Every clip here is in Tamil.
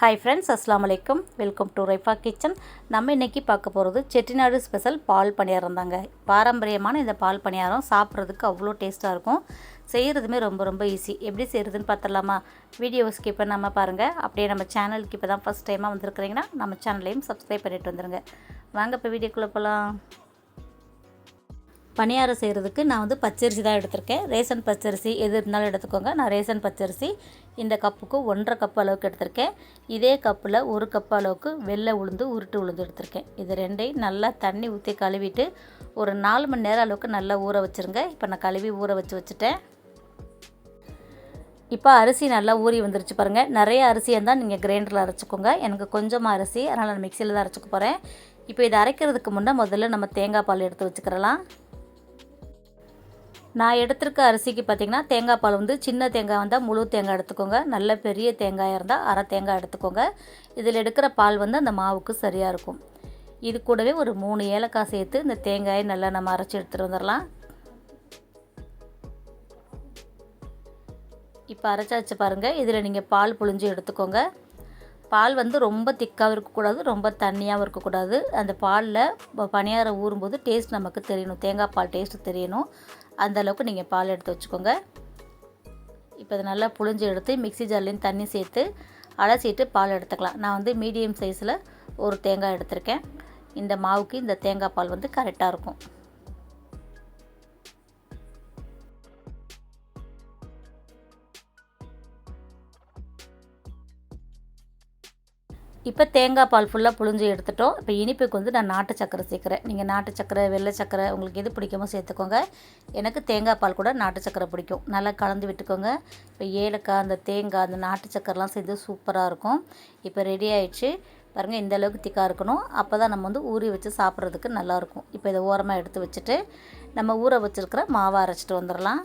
ஹாய் ஃப்ரெண்ட்ஸ் அஸ்லாம் வலைக்கம் வெல்கம் டு ரைஃபா கிச்சன் நம்ம இன்றைக்கி பார்க்க போகிறது செட்டிநாடு ஸ்பெஷல் பால் பணியாரம் தாங்க பாரம்பரியமான இந்த பால் பணியாரம் சாப்பிட்றதுக்கு அவ்வளோ டேஸ்ட்டாக இருக்கும். செய்கிறதுமே ரொம்ப ரொம்ப ஈஸி எப்படி செய்கிறதுன்னு பார்த்துடலாமா? வீடியோவை ஸ்கிப் பண்ணாமல் பாருங்கள் அப்படியே நம்ம சேனலுக்கு இப்போ தான் ஃபஸ்ட் டைமாக வந்திருக்கிறீங்கன்னா நம்ம சேனலையும் சப்ஸ்கிரைப் பண்ணிட்டு வந்துடுங்க வாங்க இப்போ வீடியோக்குள்ளே போகலாம் பணியாரம் செய்கிறதுக்கு நான் வந்து பச்சரிசி தான் எடுத்திருக்கேன். ரேஷன் பச்சரிசி எது இருந்தாலும் எடுத்துக்கோங்க. நான் ரேஷன் பச்சரிசி இந்த கப்புக்கு ஒன்றரை கப் அளவுக்கு எடுத்திருக்கேன். இதே கப்பில் ஒரு கப் அளவுக்கு வெள்ளை உளுந்து உருட்டு உளுந்து எடுத்திருக்கேன். இது ரெண்டையும் நல்லா தண்ணி ஊற்றி கழுவிட்டு ஒரு நாலு மணி நேரம் அளவுக்கு நல்லா ஊற வச்சுருங்க. இப்போ நான் கழுவி ஊற வச்சு வச்சுட்டேன். இப்போ அரிசி நல்லா ஊறி வந்துருச்சு பாருங்கள் நிறைய அரிசியாக இருந்தால் நீங்கள் கிரைண்டரில் அரைச்சிக்கோங்க. எனக்கு கொஞ்சமாக அரிசி அதனால் நான் மிக்சியில் தான் அரைச்சிக்க போகிறேன் இப்போ இதை அரைக்கிறதுக்கு முன்னே முதல்ல நம்ம தேங்காய் பால் எடுத்து வச்சுக்கிறலாம். நான் எடுத்திருக்க அரிசிக்கு பார்த்திங்கன்னா தேங்காய் பால் வந்து சின்ன தேங்காய் வந்தால் முழு தேங்காய் எடுத்துக்கோங்க. நல்ல பெரிய தேங்காயாக இருந்தால் அரை தேங்காய் எடுத்துக்கோங்க. இதில் எடுக்கிற பால் வந்து அந்த மாவுக்கு சரியாக இருக்கும். இது கூடவே ஒரு மூணு ஏலக்காய் சேர்த்து இந்த தேங்காயை நல்லா நம்ம அரைச்சி எடுத்துகிட்டு வந்துடலாம் இப்போ அரைச்சாச்சு பாருங்கள் இதில் நீங்கள் பால் புழிஞ்சு எடுத்துக்கோங்க. பால் வந்து ரொம்ப திக்காகவும் இருக்கக்கூடாது ரொம்ப தண்ணியாகவும் இருக்கக்கூடாது. அந்த பாலில் பணியாரம் ஊறும்போது டேஸ்ட் நமக்கு தெரியணும். தேங்காய் பால் டேஸ்ட்டு தெரியணும். அந்தளவுக்கு நீங்கள் பால் எடுத்து வச்சுக்கோங்க. இப்போ இதை நல்லா புழிஞ்சு எடுத்து மிக்சி ஜார்லேயும் தண்ணி சேர்த்து அலசிட்டு பால் எடுத்துக்கலாம். நான் வந்து மீடியம் சைஸில் ஒரு தேங்காய் எடுத்திருக்கேன். இந்த மாவுக்கு இந்த தேங்காய் பால் வந்து கரெக்டாக இருக்கும். இப்போ தேங்காய் பால் ஃபுல்லாக புழிஞ்சு எடுத்துட்டோம். இப்போ இனிப்புக்கு வந்து நான் நாட்டு சக்கரை சேர்க்குறேன். நீங்கள் நாட்டு சக்கரை வெள்ளை சக்கரை உங்களுக்கு எது பிடிக்குமோ சேர்த்துக்கோங்க. எனக்கு தேங்காய் பால் கூட நாட்டு சக்கரை பிடிக்கும். நல்லா கலந்து விட்டுக்கோங்க. இப்போ ஏலக்காய் அந்த தேங்காய் அந்த நாட்டு சக்கரைலாம் சேர்ந்து சூப்பராக இருக்கும். இப்போ ரெடி ஆயிடுச்சு. பாருங்கள் இந்த அளவுக்கு திக்காக இருக்கணும். அப்போ தான் நம்ம வந்து ஊறி வச்சு சாப்பிட்றதுக்கு நல்லாயிருக்கும் இப்போ இதை ஓரமாக எடுத்து வச்சுட்டு நம்ம ஊற வச்சுருக்கிற மாவை அரைச்சிட்டு வந்துடலாம்.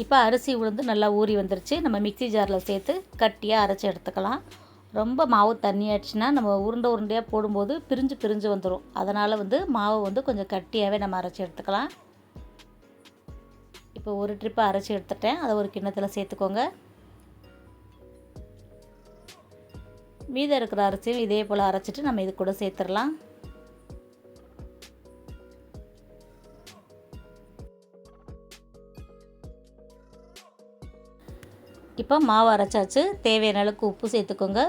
இப்போ அரிசி உளுந்து நல்லா ஊறி வந்துருச்சு. நம்ம மிக்சி ஜாரில் சேர்த்து கட்டியாக அரைச்சி எடுத்துக்கலாம். ரொம்ப மாவு தண்ணியாச்சுன்னா நம்ம உருண்டை உருண்டையாக போடும்போது பிரிஞ்சு பிரிஞ்சு வந்துடும் அதனால் வந்து மாவு வந்து கொஞ்சம் கட்டியாகவே நம்ம அரைச்சி எடுத்துக்கலாம். இப்போ ஒரு ட்ரிப்பை அரைச்சி எடுத்துட்டேன். அதை ஒரு கிண்ணத்தில் சேர்த்துக்கோங்க. மீதம் இருக்கிற அரிசியும் இதே போல் அரைச்சிட்டு நம்ம இது கூட சேர்த்துடலாம். இப்போ மாவு அரைச்சாச்சு. தேவையான அளவுக்கு உப்பு சேர்த்துக்கோங்க.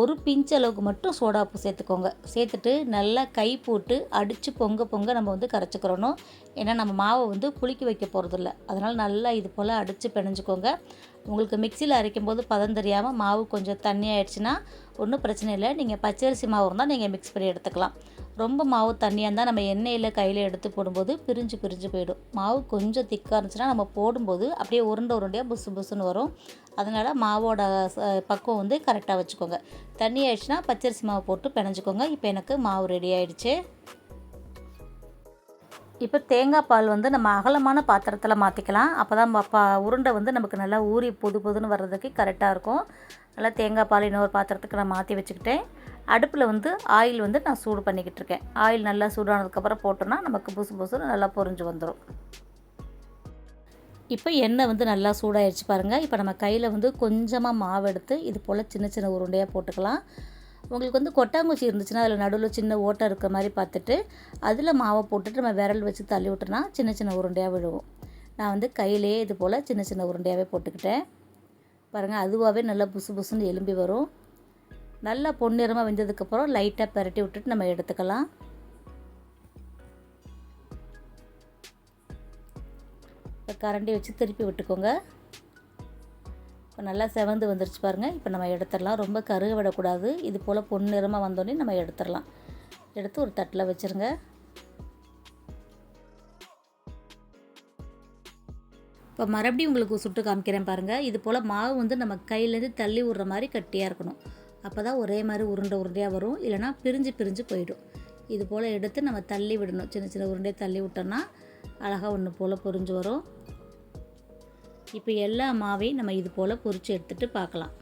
ஒரு பிஞ்ச் அளவுக்கு மட்டும் சோடா உப்பு சேர்த்துக்கோங்க. சேர்த்துட்டு நல்லா கை போட்டு அடித்து பொங்க பொங்க நம்ம வந்து கரைச்சிக்கிறணும். ஏன்னா நம்ம மாவை வந்து புளிக்க வைக்க போகிறதில்ல அதனால் நல்லா இது போல் அடித்து பிணைஞ்சிக்கோங்க. உங்களுக்கு மிக்சியில் அரைக்கும் போது பதம் தெரியாமல் மாவு கொஞ்சம் தண்ணி ஆயிடுச்சுன்னா ஒன்றும் பிரச்சனை இல்லை. நீங்கள் பச்சரிசி மாவு இருந்தால் நீங்கள் மிக்ஸ் பண்ணி எடுத்துக்கலாம். ரொம்ப மாவு தண்ணியாக இருந்தால் நம்ம எண்ணெயில் கையில் எடுத்து போடும்போது பிரிஞ்சு பிரிஞ்சு போயிடும். மாவு கொஞ்சம் திக்காக இருந்துச்சுன்னா நம்ம போடும்போது அப்படியே உருண்டை உருண்டையாக புசு புசுன்னு வரும். அதனால் மாவோட பக்குவம் வந்து கரெக்டாக வச்சுக்கோங்க. தண்ணி ஆயிடுச்சுன்னா பச்சரிசி மாவு போட்டு பிணைஞ்சிக்கோங்க. இப்போ எனக்கு மாவு ரெடி ஆயிடுச்சு. இப்போ தேங்காய் பால் வந்து நம்ம அகலமான பாத்திரத்தில் மாற்றிக்கலாம் அப்போ தான் பா உருண்டை வந்து நமக்கு நல்லா ஊறி புது புதுன்னு வர்றதுக்கு கரெக்டாக இருக்கும். நல்லா தேங்காய் பால் இன்னொரு பாத்திரத்துக்கு நான் மாற்றி வச்சுக்கிட்டேன். அடுப்பில் வந்து ஆயில் வந்து நான் சூடு பண்ணிக்கிட்டு இருக்கேன். ஆயில் நல்லா சூடானதுக்கப்புறம் போட்டோன்னா நமக்கு புசு புசுன்னு நல்லா பொரிஞ்சு வந்துடும் இப்போ எண்ணெய் வந்து நல்லா சூடாகிடுச்சு பாருங்கள் இப்போ நம்ம கையில் வந்து கொஞ்சமாக மாவு எடுத்து இது போல் சின்ன சின்ன உருண்டையாக போட்டுக்கலாம். உங்களுக்கு வந்து கொட்டாங்குச்சி இருந்துச்சுன்னா அதில் நடுவில் சின்ன ஓட்டை இருக்கிற மாதிரி பார்த்துட்டு அதில் மாவை போட்டுட்டு நம்ம விரல் வச்சு தள்ளி விட்டோன்னா சின்ன சின்ன உருண்டையாக விழுவும். நான் வந்து கையிலேயே இது போல் சின்ன சின்ன உருண்டையாகவே போட்டுக்கிட்டேன். பாருங்கள் அதுவாகவே நல்லா புசு புசுன்னு எலும்பி வரும். நல்லா பொன்னிறமாக வெந்ததுக்கப்புறம் லைட்டாக பரட்டி விட்டுட்டு நம்ம எடுத்துக்கலாம். இப்போ கரண்டி வச்சு திருப்பி விட்டுக்கோங்க. இப்போ நல்லா செவந்து வந்துருச்சு பாருங்கள் இப்போ நம்ம எடுத்துடலாம். ரொம்ப கருக விடக்கூடாது. இது போல் பொன்னிறமாக வந்தோடனே நம்ம எடுத்துடலாம். எடுத்து ஒரு தட்டில் வச்சுருங்க. இப்போ மறுபடியும் உங்களுக்கு சுட்டு காமிக்கிறேன் பாருங்கள் இது போல் மாவு வந்து நம்ம கையிலேருந்து தள்ளி விட்ற மாதிரி கட்டியாக இருக்கணும். அப்போ தான் ஒரே மாதிரி உருண்டை உருண்டையாக வரும். இல்லைனா பிரிஞ்சு பிரிஞ்சு போயிடும். இது போல் எடுத்து நம்ம தள்ளி விடணும். சின்ன சின்ன உருண்டையை தள்ளி விட்டோன்னா அழகாக ஒன்று போல் பொறிஞ்சு வரும். இப்போ எல்லா மாவையும் நம்ம இது போல் பொறிச்சு எடுத்துகிட்டு பார்க்கலாம்.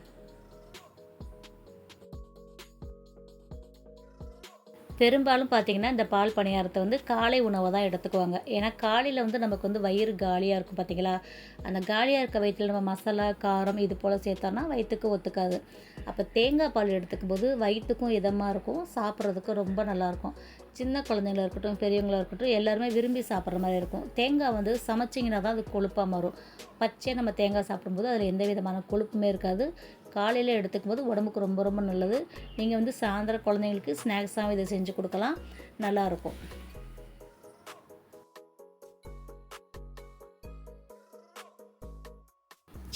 பெரும்பாலும் பார்த்திங்கன்னா இந்த பால் பணியாரத்தை வந்து காலை உணவை தான் எடுத்துக்குவாங்க. ஏன்னா காலையில் வந்து நமக்கு வந்து வயிறு காலியாக இருக்கும் பார்த்திங்களா அந்த காலியாக இருக்க வயிற்றில் நம்ம மசாலா காரம் இது போல் சேர்த்தோன்னா வயிற்றுக்கு ஒத்துக்காது. அப்போ தேங்காய் பால் எடுத்துக்கும் போது வயிற்றுக்கும் இதமாக இருக்கும் சாப்பிட்றதுக்கு ரொம்ப நல்லாயிருக்கும் சின்ன குழந்தைங்களா இருக்கட்டும் பெரியவங்களா இருக்கட்டும் எல்லாருமே விரும்பி சாப்பிட்ற மாதிரி இருக்கும். தேங்காய் வந்து சமைச்சிங்கன்னா தான் அது கொழுப்பாக மாறும். பச்சையாக நம்ம தேங்காய் சாப்பிடும்போது அதில் எந்த விதமான கொழுப்புமே இருக்காது. காலையில் எடுத்துக்கும் போது உடம்புக்கு ரொம்ப ரொம்ப நல்லது. நீங்கள் வந்து சாயந்தரம் குழந்தைங்களுக்கு ஸ்நாக்ஸாகவும் இதை செஞ்சு கொடுக்கலாம். நல்லாயிருக்கும்.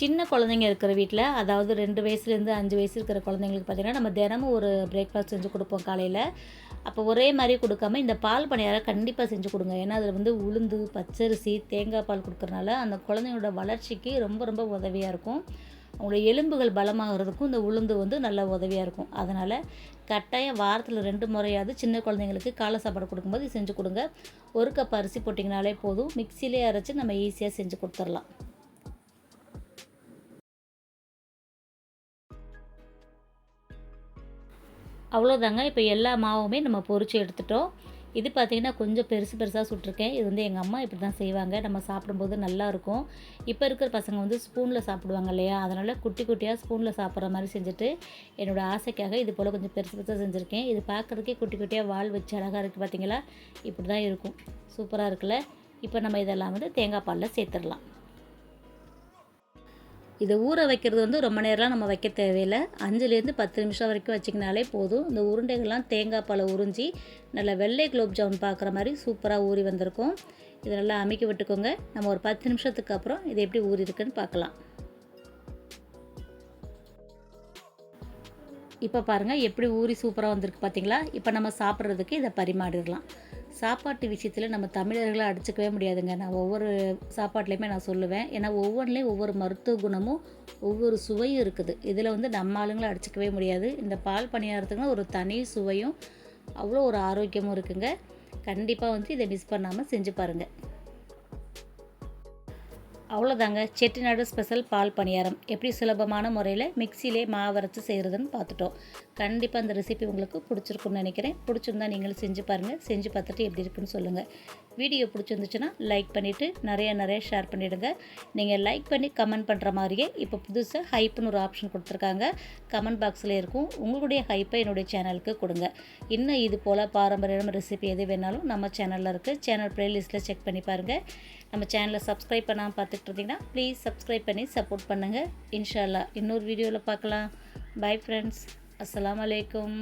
சின்ன குழந்தைங்க இருக்கிற வீட்டில் அதாவது ரெண்டு வயசுலேருந்து அஞ்சு வயசு இருக்கிற குழந்தைங்களுக்கு பார்த்திங்கன்னா நம்ம தினமும் ஒரு பிரேக்ஃபாஸ்ட் செஞ்சு கொடுப்போம் காலையில். அப்போ ஒரே மாதிரி கொடுக்காம இந்த பால் பணியாரம் கண்டிப்பாக செஞ்சு கொடுங்க. ஏன்னா அதில் வந்து உளுந்து பச்சரிசி தேங்காய் பால் கொடுக்குறனால அந்த குழந்தைங்களோட வளர்ச்சிக்கு ரொம்ப ரொம்ப உதவியாக இருக்கும். உங்களுடைய எலும்புகள் பலமாகிறதுக்கும் இந்த உளுந்து வந்து நல்ல உதவியாக இருக்கும். அதனால் கட்டாயம் வாரத்தில் ரெண்டு முறையாவது சின்ன குழந்தைங்களுக்கு காலை சாப்பாடு கொடுக்கும்போது செஞ்சு கொடுங்க. ஒரு கப் அரிசி போட்டிங்கனாலே போதும். மிக்சிலே அரைச்சி நம்ம ஈஸியாக செஞ்சு கொடுத்துடலாம். அவ்வளோதாங்க இப்போ எல்லா மாவுமே நம்ம பொறிச்சு எடுத்துட்டோம். இது பார்த்திங்கன்னா கொஞ்சம் பெருசு பெருசாக சுட்டிருக்கேன். இது வந்து எங்கள் அம்மா இப்படி தான் செய்வாங்க. நம்ம சாப்பிடும்போது நல்லாயிருக்கும். இப்போ இருக்கிற பசங்க வந்து ஸ்பூனில் சாப்பிடுவாங்க இல்லையா? அதனால் குட்டி குட்டியாக ஸ்பூனில் சாப்பிட்ற மாதிரி செஞ்சுட்டு என்னோடய ஆசைக்காக இது போல் கொஞ்சம் பெருசு பெருசாக செஞ்சுருக்கேன். இது பார்க்குறதுக்கே குட்டி குட்டியாக வால் வச்சு அழகாக இருக்குது பார்த்திங்களா இப்படி தான் இருக்கும். சூப்பராக இருக்குல்ல? இப்போ நம்ம இதெல்லாம் வந்து தேங்காய் பாலில் சேர்த்துடலாம். இதை ஊற வைக்கிறது வந்து ரொம்ப நேரம்லாம் நம்ம வைக்க தேவையில்லை. அஞ்சுலேருந்து பத்து நிமிஷம் வரைக்கும் வச்சிங்கனாலே போதும். இந்த உருண்டைகள்லாம் தேங்காய் பாலை உறிஞ்சி நல்லா வெள்ளை குலோப் ஜாமுன் பார்க்குற மாதிரி சூப்பராக ஊறி வந்திருக்கும். இதை நல்லா அமைக்க விட்டுக்கோங்க. நம்ம ஒரு பத்து நிமிஷத்துக்கு அப்புறம் இது எப்படி ஊறி இருக்குன்னு பார்க்கலாம். இப்போ பாருங்கள் எப்படி ஊறி சூப்பராக வந்திருக்கு பார்த்தீங்களா? இப்போ நம்ம சாப்பிட்றதுக்கு இதை பரிமாறிடலாம். சாப்பாட்டு விஷயத்தில் நம்ம தமிழர்களை அடிச்சுக்கவே முடியாதுங்க. நான் ஒவ்வொரு சாப்பாட்லேயுமே நான் சொல்லுவேன். ஏன்னா ஒவ்வொன்றுலேயும் ஒவ்வொரு மருத்துவ குணமும் ஒவ்வொரு சுவையும் இருக்குது. இதில் வந்து நம்ம ஆளுங்களை அடிச்சுக்கவே முடியாது. இந்த பால் பணியாரத்துக்குன்னா ஒரு தனி சுவையும் அவ்வளோ ஒரு ஆரோக்கியமும் இருக்குங்க. கண்டிப்பாக வந்து இதை மிஸ் பண்ணாமல் செஞ்சு பாருங்கள் அவ்வளோதாங்க. செட்டிநாடு ஸ்பெஷல் பால் பணியாரம். எப்படி சுலபமான முறையில் மிக்சியிலே மாவரைச்சி செய்கிறதுன்னு பார்த்துட்டோம். கண்டிப்பாக அந்த ரெசிபி உங்களுக்கு பிடிச்சிருக்குன்னு நினைக்கிறேன். பிடிச்சிருந்தா நீங்களும் செஞ்சு பாருங்கள் செஞ்சு பார்த்துட்டு எப்படி இருக்குன்னு சொல்லுங்கள் வீடியோ பிடிச்சிருந்துச்சுன்னா லைக் பண்ணிவிட்டு நிறைய நிறைய ஷேர் பண்ணிவிடுங்க நீங்கள் லைக் பண்ணி கமெண்ட் பண்ணுற மாதிரியே இப்போ புதுசாக ஹைப்புன்னு ஒரு ஆப்ஷன் கொடுத்துருக்காங்க. கமெண்ட் பாக்ஸில் இருக்கும். உங்களுடைய ஹைப்பை என்னுடைய சேனலுக்கு கொடுங்க. இன்னும் இது போல் பாரம்பரியமான ரெசிபி எது வேணாலும் நம்ம சேனலில் இருக்குது சேனல் ப்ளேலிஸ்ட்டில் செக் பண்ணி பாருங்கள் நம்ம சேனலை சப்ஸ்கிரைப் பண்ணாமல் பார்த்துட்டு இருந்தீங்கன்னா ப்ளீஸ் சப்ஸ்கிரைப் பண்ணி சப்போர்ட் பண்ணுங்கள் இன்ஷால்லா இன்னொரு வீடியோவில் பார்க்கலாம். பை ஃப்ரெண்ட்ஸ் அஸ்லாம் வலைக்கம்